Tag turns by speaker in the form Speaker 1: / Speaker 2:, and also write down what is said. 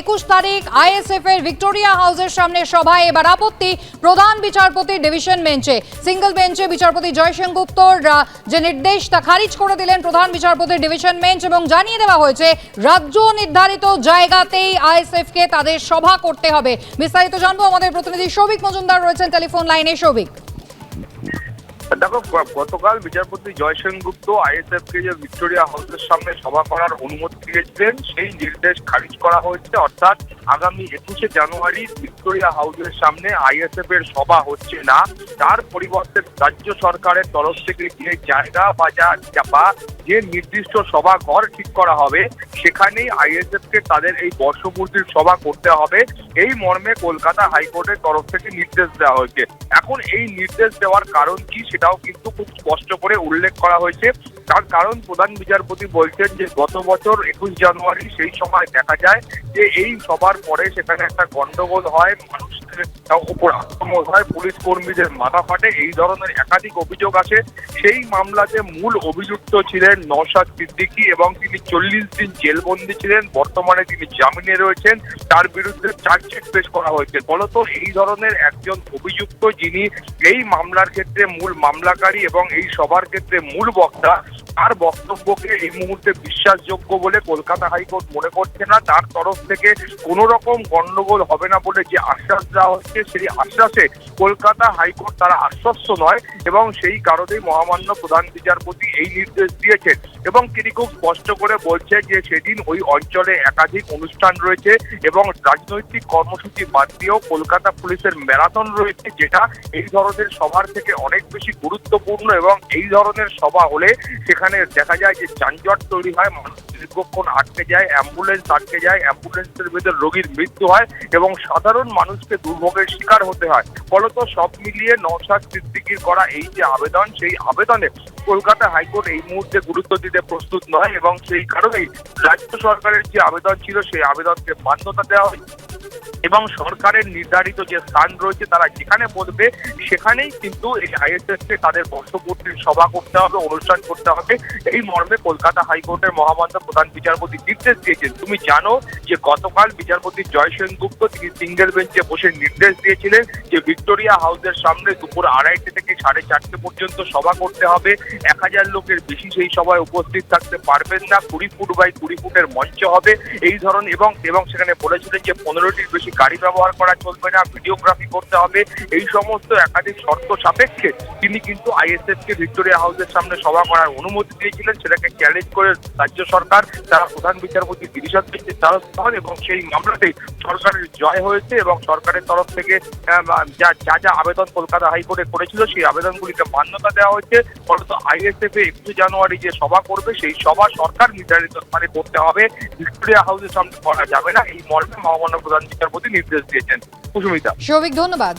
Speaker 1: একুশ তারিখ আইএসএফ এর ভিক্টোরিয়া হাউসের সামনে সভায় এবার আপত্তি প্রধান বিচারপতির ডিভিশন বেঞ্চে। সিঙ্গল বেঞ্চে বিচারপতি জয়সেন গুপ্তর যে নির্দেশ তা খারিজ করে দিলেন প্রধান বিচারপতির ডিভিশন বেঞ্চ এবং জানিয়ে দেওয়া হয়েছে, রাজ্য নির্ধারিত জায়গাতেই আইএসএফ কে তাদের সভা করতে হবে। বিস্তারিত জানব আমাদের প্রতিনিধি সৌভিক মজুমদার রয়েছেন টেলিফোন লাইনে। সৌভিক।
Speaker 2: দেখো গতকাল বিচারপতি জয়সেন গুপ্ত আইএসএফ কে যে ভিক্টোরিয়া হাউসের সামনে সভা করার অনুমতি দিয়েছিলেন, সেই নির্দেশ খারিজ করা হয়েছে। অর্থাৎ আগামী একুশে জানুয়ারি ভিক্টোরিয়া হাউসের সামনে আইএসএফ এর সভা হচ্ছে না। তার পরিবর্তে রাজ্য সরকারের তরফ থেকে যে জায়গা বা যা, বা যে নির্দিষ্ট সভা ঘর ঠিক করা হবে, সেখানেই আইএসএফ কে তাদের এই বর্ষপূর্তির সভা করতে হবে। এই মর্মে কলকাতা হাইকোর্টের তরফ থেকে নির্দেশ দেওয়া হয়েছে। এখন এই নির্দেশ দেওয়ার কারণ কি সেটাও কিন্তু খুব স্পষ্ট করে উল্লেখ করা হয়েছে। তার কারণ প্রধান বিচারপতি বলছেন যে গত বছর একুশ জানুয়ারি সেই সময় দেখা যায় যে এই সবার পরে সেখানে একটা গন্ডগোল হয় মানুষের উপর আক্রমণ হয়, পুলিশ কর্মীদের মাথা ফাটে, এই ধরনের একাধিক অভিযোগ আসে। সেই মামলাতে মূল অভিযুক্ত ছিলেন নওশাদ সিদ্দিকী এবং তিনি চল্লিশ দিন জেলবন্দি ছিলেন, বর্তমানে তিনি জামিনে রয়েছেন। তার বিরুদ্ধে চার্জশিট পেশ করা হয়েছে। ফলত এই ধরনের একজন অভিযুক্ত যিনি এই মামলার ক্ষেত্রে মূল মামলাকারী এবং এই সবার ক্ষেত্রে মূল বক্তা তার বক্তব্যকে এই মুহূর্তে বিশ্বাসযোগ্য বলে কলকাতা হাইকোর্ট মনে করছে না। তার তরফ থেকে কোনো রকম গন্ডগোল হবে না বলে যে আশ্বাস দেওয়া হচ্ছে, সেই আশ্বাসে কলকাতা হাইকোর্ট তারা আশ্বস্ত নয় এবং সেই কারণেই মহামান্য প্রধান বিচারপতি এই নির্দেশ দিয়েছেন। এবং তিনি খুব স্পষ্ট করে বলছে যে সেদিন ওই অঞ্চলে একাধিক অনুষ্ঠান রয়েছে এবং রাজনৈতিক কর্মসূচি বাদ দিয়েও কলকাতা পুলিশের ম্যারাথন রয়েছে, যেটা এই ধরনের সভার থেকে অনেক বেশি গুরুত্বপূর্ণ এবং এই ধরনের সভা হলে সেখানে দেখা যায় যে যানজট তৈরি হয়, মানুষ দীর্ঘক্ষণ আটকে যায় অ্যাম্বুলেন্স আটকে যায় অ্যাম্বুলেন্সের ভেতর রোগীর মৃত্যু হয় এবং সাধারণ মানুষকে দুর্ভোগের শিকার হতে হয়। ফলত সব মিলিয়ে নওশাদ সিদ্দিকির করা এই যে আবেদন, সেই আবেদনে কলকাতা হাইকোর্ট এই মুহূর্তে গুরুত্ব দিতে প্রস্তুত নয় এবং সেই কারণেই রাজ্য সরকারের যে আবেদন ছিল, সেই আবেদনকে মান্যতা দেওয়া হয় এবং সরকারের নির্ধারিত যে স্থান রয়েছে তারা যেখানে বলবে সেখানেই কিন্তু এই আইএসএস কে তাদের বর্ষপূর্তির সভা করতে হবে, অনুষ্ঠান করতে হবে। এই মর্মে কলকাতা হাইকোর্টের মহামান্য প্রধান বিচারপতি নির্দেশ দিয়েছেন। তুমি জানো যে গতকাল বিচারপতি জয়সেন গুপ্ত তিনি সিঙ্গেল বেঞ্চে বসে নির্দেশ দিয়েছিলেন যে ভিক্টোরিয়া হাউসের সামনে দুপুর আড়াইটে থেকে সাড়ে চারটে পর্যন্ত সভা করতে হবে। এক হাজার লোকের বেশি সেই সভায় উপস্থিত থাকতে পারবেন না। কুড়ি ফুট বাই কুড়ি ফুটের মঞ্চ হবে। এই ধরন এবং এবং সেখানে বলেছিলেন যে পনেরোটির বেশি গাড়ি ব্যবহার করা চলবে না ভিডিওগ্রাফি করতে হবে। এই সমস্ত একাধিক শর্ত সাপেক্ষে তিনি কিন্তু আইএসএফ কে ভিক্টোরিয়া হাউসের সামনে সভা করার অনুমতি দিয়েছিলেন। সেটাকে চ্যালেঞ্জ করে রাজ্য সরকার, তারা প্রধান বিচারপতি গিরিশাদ বেঞ্চের দ্বারস্থ হন এবং সেই মামলাতেই সরকারের জয় হয়েছে এবং সরকারের তরফ থেকে যা যা যা আবেদন কলকাতা হাইকোর্টে করেছিল, সেই আবেদনগুলিকে মান্যতা দেওয়া হয়েছে। ফলত আইএসএফ এ একুশে জানুয়ারি যে সভা করবে, সেই সভা সরকার নির্ধারিত স্থানে করতে হবে। ভিক্টোরিয়া হাউসের সামনে করা যাবে না। এই মর্মে মহামান্য প্রধান বিচারপতি নির্দেশ দিয়েছেন। কুসুমিতা
Speaker 1: সৌভিক ধন্যবাদ।